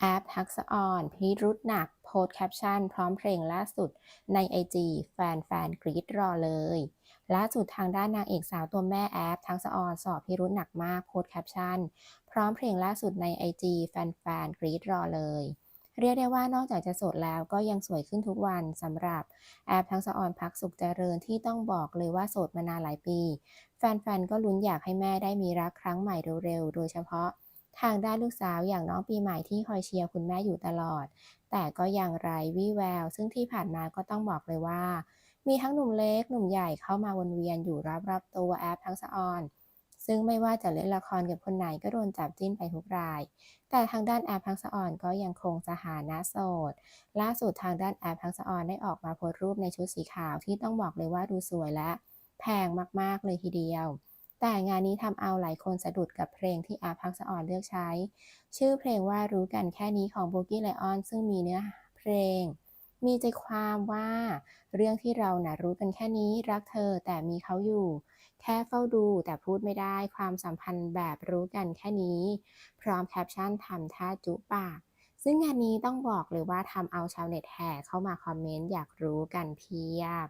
แอปทักษะออนพิรุษหนัก โพสแคปชั่น พร้อมเพลงล่าสุดในไอจีแฟนๆกรี๊ดรอเลยล่าสุดทางด้านนางเอกสาวตัวแม่แอปทักษะออนสอบพิรุษหนักมากโพสแคปชั่น พร้อมเพลงล่าสุดในไอจีแฟนๆกรี๊ดรอเลย เรียกได้ว่านอกจากจะโสดแล้วก็ยังสวยขึ้นทุกวันสำหรับแอปทักษะออนพักสุขเจริญที่ต้องบอกเลยว่าโสดมานานหลายปี แฟนๆก็ลุ้นอยากให้แม่ได้มีรักครั้งใหม่เร็วๆโดยเฉพาะ ทางด้านลูกสาวอย่างน้องปีใหม่ที่คอยเชียร์คุณแม่อยู่ตลอด แต่ก็ยังไร้วี่แวว ซึ่งที่ผ่านมาก็ต้องบอกเลยว่า มีทั้งหนุ่มเล็กหนุ่มใหญ่เข้ามาวนเวียนอยู่รอบๆตัวแอปทักษะออน ซึ่งไม่ว่าจะเล่นละครกับคนไหนก็โดนจับจิ้นไปทุกราย แต่ทางด้านแอปทักษะออนก็ยังคงสถานะโสด ล่าสุดทางด้านแอปทักษะออนได้ออกมาโพสต์รูปในชุดสีขาวที่ต้องบอกเลยว่าดูสวยและแพงมากๆเลยทีเดียว แต่งานนี้ทำเอาหลายคนสะดุดกับเพลงที่อปทักษะออนเลือกใช้ ชื่อเพลงว่ารู้กันแค่นี้ของโบกี้ไลออนซึ่งมีเนื้อเพลง มีใจความว่า เรื่องที่เรานะ่ะรู้กันแค่นี้รักเธอแต่มีเขาอยู่ แค่เฝ้าดูแต่พูดไม่ได้ความสัมพันธ์แบบรู้กันแค่นี้ พร้อมแคปชั่นทำท่าจุปากซึ่งงานนี้ต้องบอกเลยว่าทำเอาชาวเน็ตแห่เข้ามาคอมเมนต์อยากรู้กันเพียบ